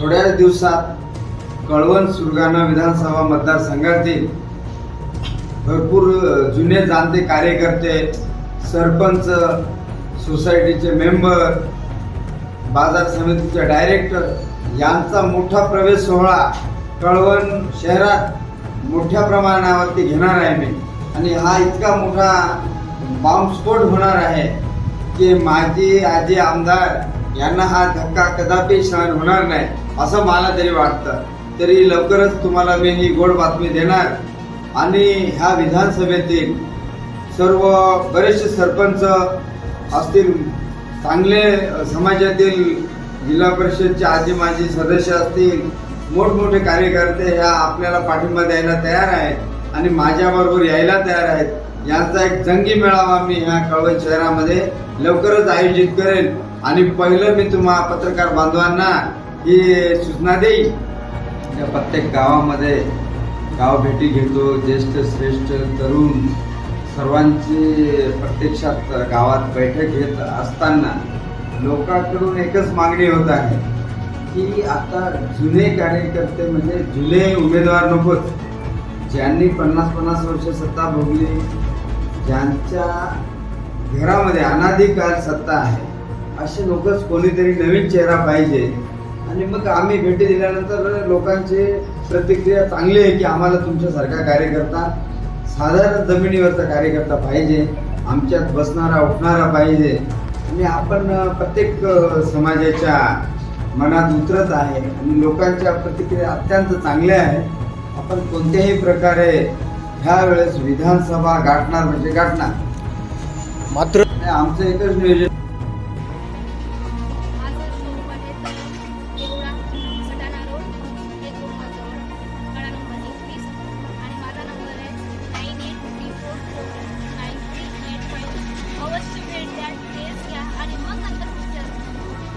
थोड्याच दिवसात कळवण सुरगाणा विधानसभा मतदारसंघातील भरपूर जुने जाणते कार्यकर्ते सरपंच सोसायटीचे मेंबर बाजार समितीचे डायरेक्टर यांचा मोठा प्रवेश सोहळा कळवण शहरात मोठ्या प्रमाणावरती घेणार आहे मी. आणि हा इतका मोठा बॉम्बस्फोट होणार आहे की माजी आजी आमदार यांना हा धक्का कदापि सहन होणार नाही असं मला तरी वाटतं. तरी लवकरच तुम्हाला मी ही गोड बातमी देणार. आणि ह्या विधानसभेतील सर्व बरेचसे सरपंच असतील चांगले समाजातील जिल्हा परिषदचे आजी माजी सदस्य असतील मोठमोठे कार्यकर्ते ह्या आपल्याला पाठिंबा द्यायला तयार आहेत आणि माझ्याबरोबर यायला तयार आहेत. यांचा एक जंगी मेळावा मी ह्या कळवण शहरामध्ये लवकरच आयोजित करेल आणि पहिलं मी तुम्हा पत्रकार बांधवांना ही सूचना देईल या प्रत्येक गावामध्ये गाव भेटी घेतो. ज्येष्ठ श्रेष्ठ तरुण सर्वांची प्रत्यक्षात गावात बैठक घेत असताना लोकांकडून एकच मागणी होत आहे की आता जुने कार्यकर्ते म्हणजे जुने उमेदवार नकोच ज्यांनी पन्नास पन्नास वर्ष सत्ता भोगली ज्यांच्या घरामध्ये अनाधिकार सत्ता आहे असे लोकच कोणीतरी नवीन चेहरा पाहिजे. आणि मग आम्ही भेटी दिल्यानंतर लोकांची प्रतिक्रिया चांगली आहे की आम्हाला तुमच्यासारखा कार्यकर्ता साधारण जमिनीवरचा कार्यकर्ता पाहिजे आमच्यात बसणारा उठणारा पाहिजे. आणि आपण प्रत्येक समाजाच्या मनात उतरत आहे आणि लोकांच्या प्रतिक्रिया अत्यंत चांगल्या आहेत. आपण कोणत्याही प्रकारे ह्या वेळेस विधानसभा गाठणार म्हणजे गाठणार. मात्र आमचं एकच नियोजन.